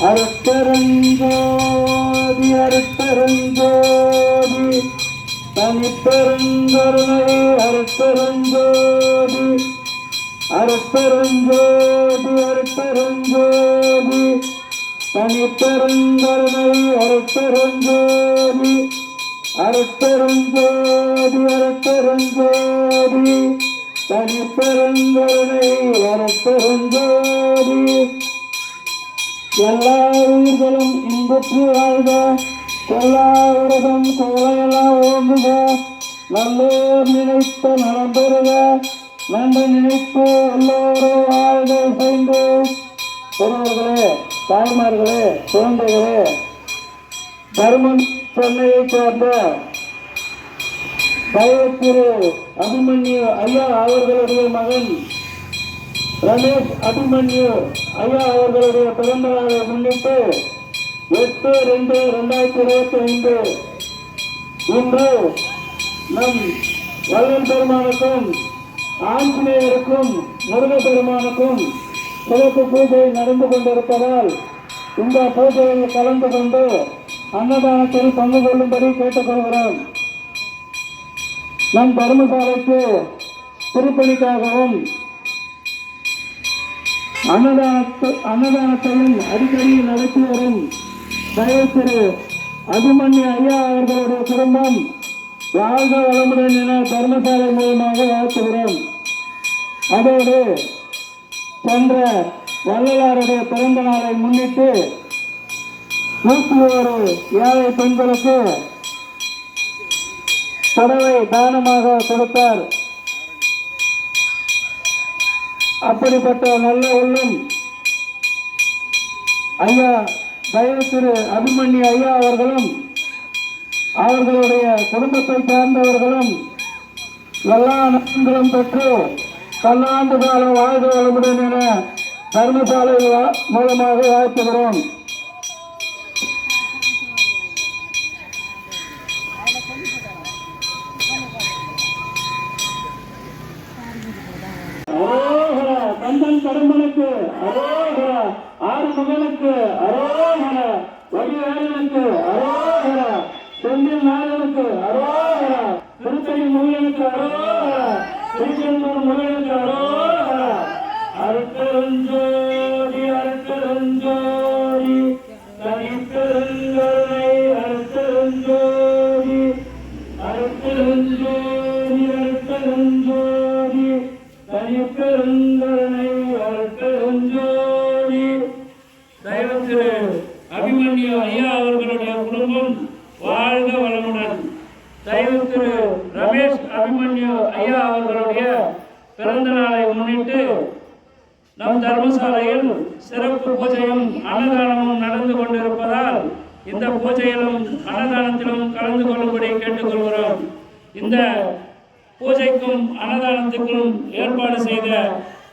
அருட்பெருஞ்சோதி அருட்பெருஞ்சோதி தனிப்பெருங்கருணை அருட்பெருஞ்சோதி அருட்பெருஞ்சோதி அருட்பெருஞ்சோதி தனிப்பெருங்கருணை அருட்பெருஞ்சோதி அருட்பெருஞ்சோதி அருட்பெருஞ்சோதி தனிப்பெருங்கருணை அருட்பெருஞ்சோதி எல்லா உயிர்களும் இன்பற்று வாழ்க. எல்லா உலகம் கோலையெல்லாம் ஓங்குக. நல்லோர் நினைத்த நலம் பெறுக. நன்றி நினைப்பு எல்லோரும் வாழ்க செய்து. பெரியவர்களே தாய்மார்களே குழந்தைகளே தருமன் சென்னையைச் சேர்ந்த தயத்திரு அபிமன்யு ஐயா அவர்களுடைய மகன் ரமேஷ் அபிமன்யு ஐயா அவர்களுடைய பிறந்த நாளை முன்னிட்டு எட்டு ரெண்டு ரெண்டாயிரத்தி இருபத்தி ஐந்து இன்று நம் வள்ளல் பெருமானுக்கும் ஆஞ்சநேயருக்கும் முருக பெருமானுக்கும் சிறப்பு பூஜை நடந்து கொண்டிருப்பதால் இந்த பூஜையில் கலந்து கொண்டு அன்னதானத்தில் பங்கு கொள்ளும்படி கேட்டுக்கொள்கிறோம். நம் தர்மசாலைக்கு திருப்பணிக்காகவும் அன்னதானத்து அன்னதானத்தையும் அடிக்கடி நடத்தி வரும் தயவு அபிமன்யு ஐயா அவர்களுடைய குடும்பம் வாழ்க வளமுடன் என தர்மசாலை மூலமாக வாழ்த்துகிறோம். அதோடு சென்ற வள்ளலாருடைய பிறந்த நாளை முன்னிட்டு நூற்றி ஒரு ஏழை பெண்களுக்கு புடவை தானமாக கொடுத்தார் அப்படிப்பட்ட நல்ல உள்ளம். ஐயா தயவு திரு அபிமன்யு ஐயா அவர்களும் அவர்களுடைய குடும்பத்தை சார்ந்தவர்களும் எல்லா நலன்களும் பெற்று பல்லாண்டு காலம் வாழ்க வளமுடன் என தர்மசாலை மூலமாக வாழ்த்துகிறோம் அரோகரா கந்தன் கடம்பனுக்கு அரோகரா ஆறு மகனுக்கு அரோகரா வடிவேலனுக்கு அரோகர செந்தில் நாயனுக்கு அரோகர திருத்தணி முருகனுக்கு அரோகர திருச்செந்தூர் முருகனுக்கு அரோகர. அருட்பெருஞ்சோதி அருட்பெருஞ்சோதி. பிறந்த நாளை முன்னிட்டு நம் தர்மசாலையில் சிறப்பு பூஜையும் அன்னதானமும் நடந்து கொண்டிருப்பதால் இந்த பூஜையிலும் அன்னதானத்திலும் கலந்து கொள்ளும்படி கேட்டுக்கொள்கிறோம். இந்த பூஜைக்கும் அன்னதானத்துக்கும் ஏற்பாடு செய்த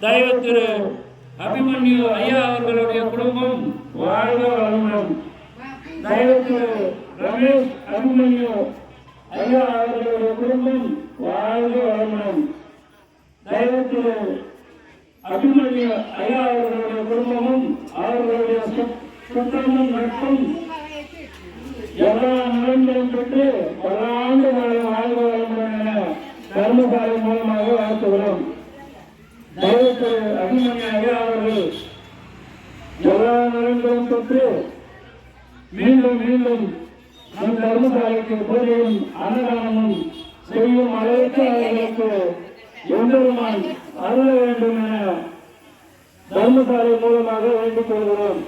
தயவு திரு அபிமன்யு ஐயா அவர்களுடைய குடும்பம் வாழ்க வளமுடன். தயவு திரு ரமேஷ் அபிமன்யு ஐயா அவர்களுடைய குடும்பம் வாழ்க வளமுடன். தயவு திரு அபிமன்யு ஐயா அவர்களுடைய குடும்பமும் அவர்களுடைய சுற்றமும் நட்பும் எல்லா நலன்களும் பெற்று பல ஆண்டு காலம் வாழ்க வளமுடன் என தர்மசாலை மூலமாக வாழ்த்துகிறோம். தயவு திரு அபிமன்யு ஐயா அவர்கள் எல்லா நலன்களும் பெற்று மீண்டும் மீண்டும் நம் தர்மசாலைக்கு பூஜையும் அன்னதானமும் செய்யும் அளவுக்கு அவர்களுக்கு எம்பெருமான் அருள வேண்டும் என தர்மசாலை மூலமாக வேண்டிக் கொள்கிறோம்.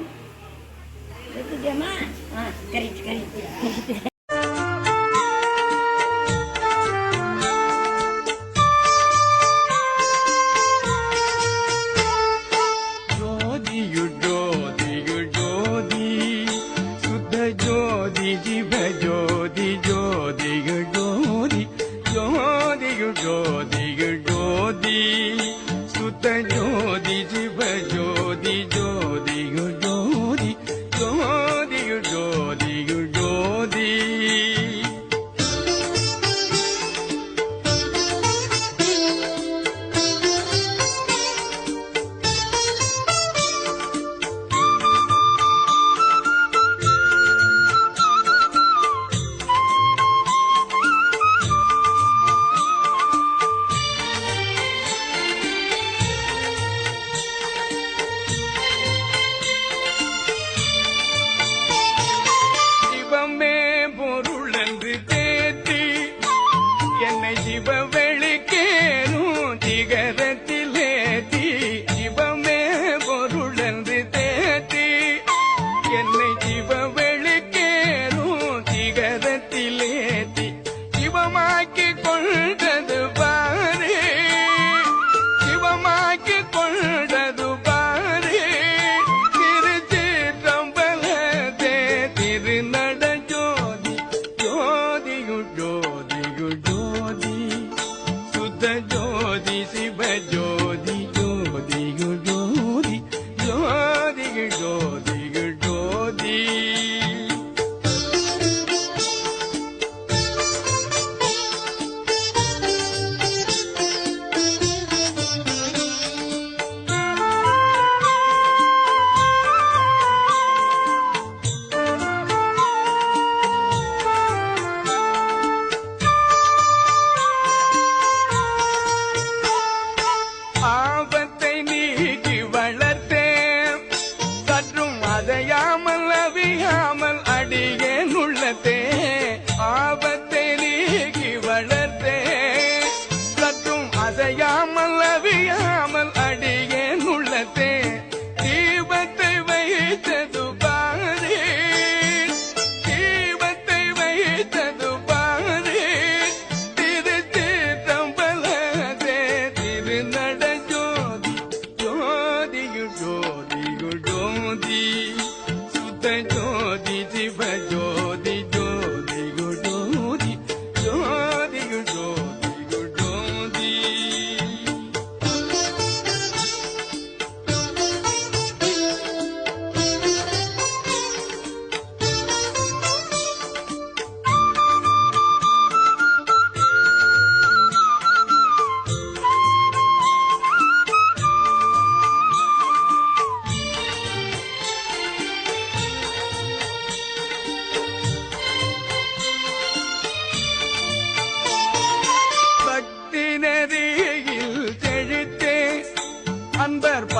ver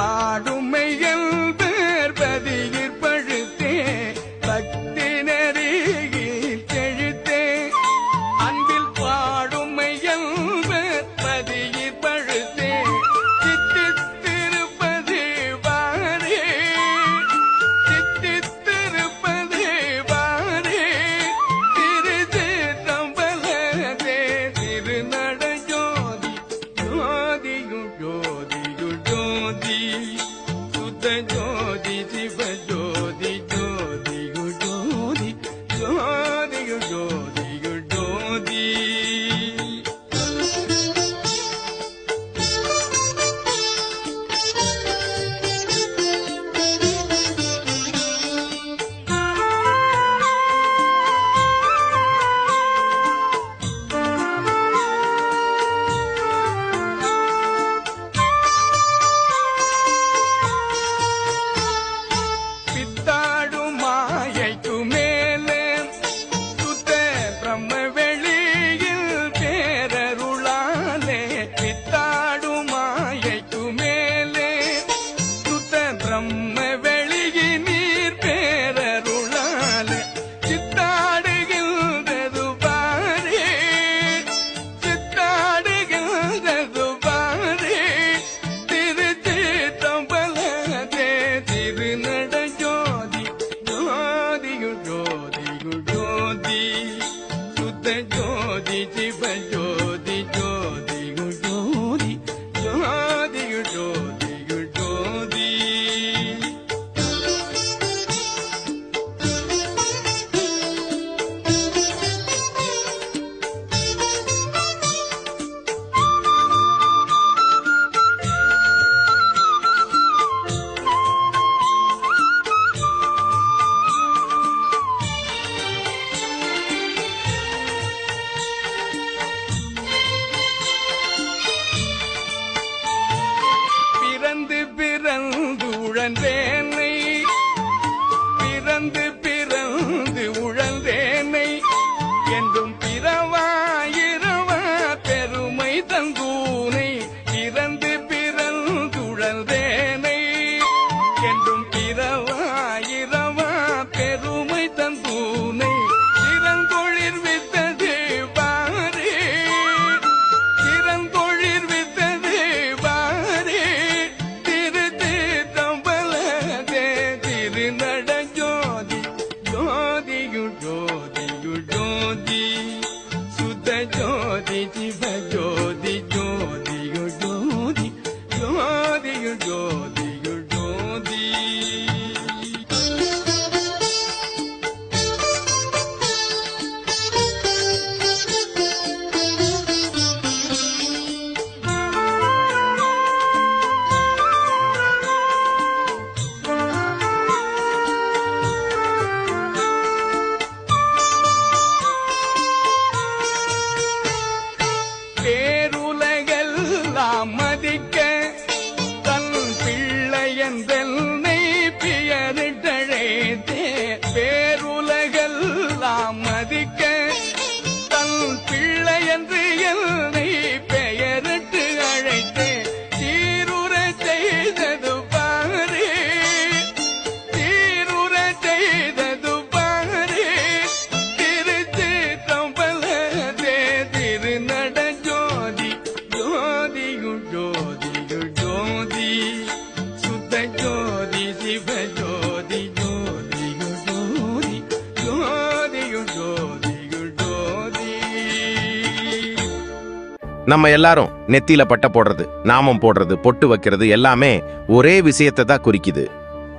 நம்ம எல்லாரும் நெத்தியில பட்டை போடுறது நாமம் போடுறது பொட்டு வைக்கிறது எல்லாமே ஒரே விஷயத்தை தான் குறிக்குது.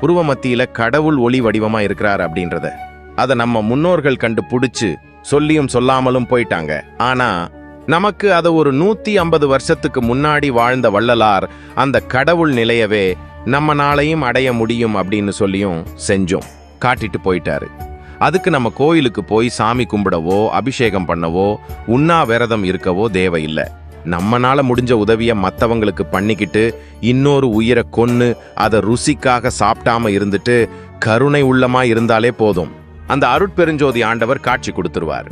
புருவ மத்தியில கடவுள் ஒளி வடிவமா இருக்கிறார் அப்படின்றத. அதை நம்ம முன்னோர்கள் கண்டு பிடிச்சு சொல்லியும் சொல்லாமலும் போயிட்டாங்க. ஆனா நமக்கு அதை ஒரு நூத்தி ஐம்பது வருஷத்துக்கு முன்னாடி வாழ்ந்த வள்ளலார் அந்த கடவுள் நிலையவே நம்ம நாளையும் அடைய முடியும் அப்படின்னு சொல்லியும் செஞ்சோம். காட்டிட்டு போயிட்டாரு. அதுக்கு நம்ம கோயிலுக்கு போய் சாமி கும்பிடவோ அபிஷேகம் பண்ணவோ உண்ணா விரதம் இருக்கவோ தேவையில்லை. நம்மனால முடிஞ்ச உதவியை மற்றவங்களுக்கு பண்ணிக்கிட்டு இன்னொரு உயிரை கொன்று அதை ருசிக்காக சாப்பிடாம இருந்துட்டு கருணை உள்ளமா இருந்தாலே போதும். அந்த அருட்பெருஞ்சோதி ஆண்டவர் காட்சி கொடுத்துருவார்.